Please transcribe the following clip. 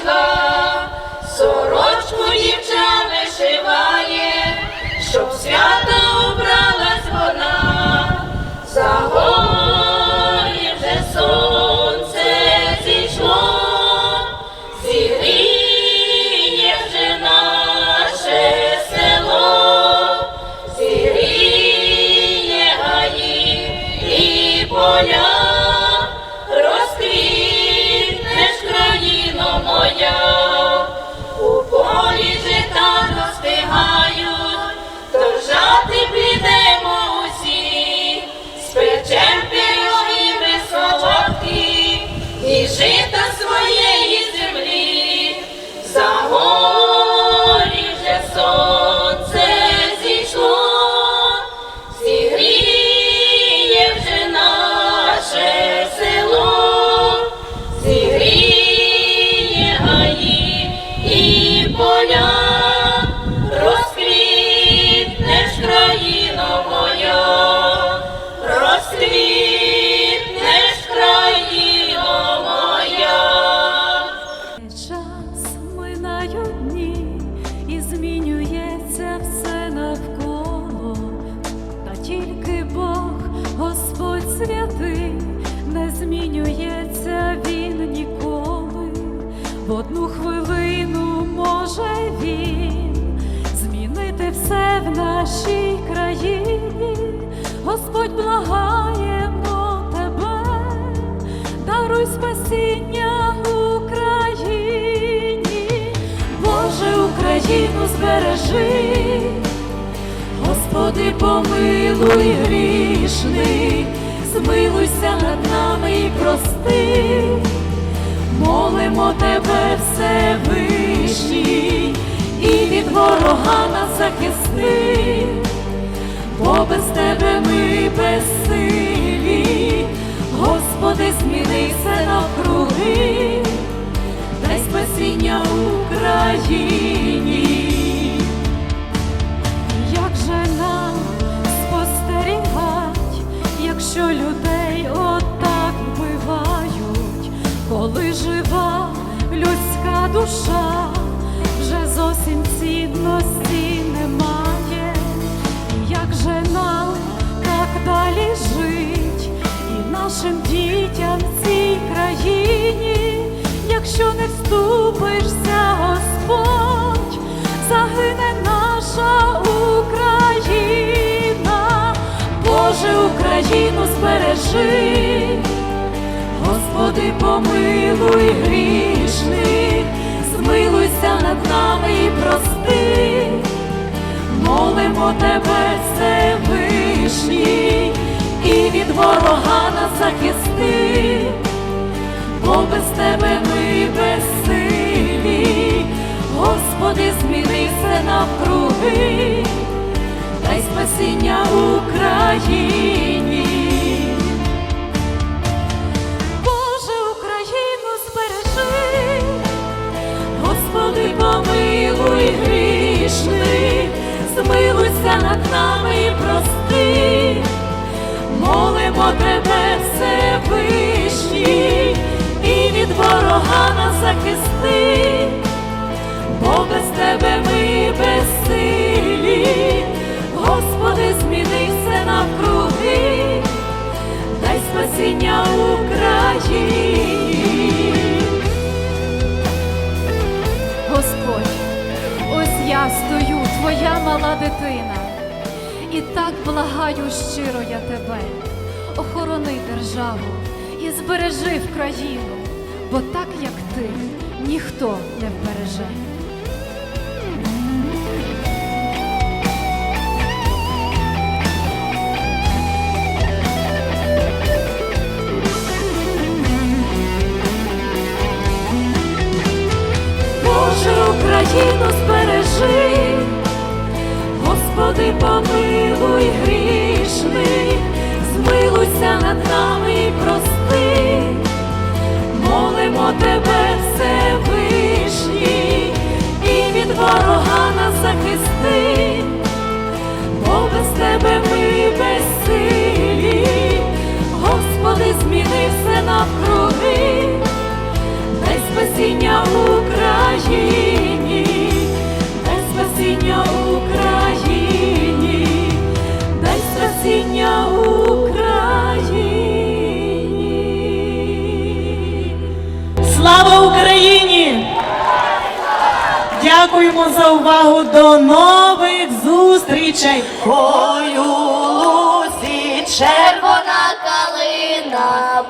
시다. Змінюється він ніколи. В одну хвилину може він змінити все в нашій країні. Господь благаємо тебе, даруй спасіння Україні, Боже, Україну збережи, Господи, помилуй грішний, змилуйся над нами і прости, молимо тебе, Всевишній, і від ворога нас захисти. Бо без тебе ми безсилі, Господи, змінися навкруги, коли жива людська душа, вже зовсім цінності немає. Як же нам так далі жить і нашим дітям в цій країні, якщо не вступишся, Господь, загине наша Україна, Боже, Україну збережи, Господи, помилуй грішних, змилуйся над нами і прости. Молимо тебе, Всевишній, і від ворога нас захисти, бо без тебе ми безсилі, Господи, змінися навкруги, дай спасіння Україні. Тебе, Всевишній, і від ворога нас захисти, бо без тебе ми безсилі, Господи, змінися навкруги, дай спасіння Україні. Господь, ось я стою, твоя мала дитина, і так благаю щиро я тебе, Боронив державу і збережи в країну, бо так, як ти, ніхто не вбереже. Боже, Україну збережи, Господи, помилуй грішний. Дякуємо за увагу до нових зустрічей. Ой, у лузі червона калина.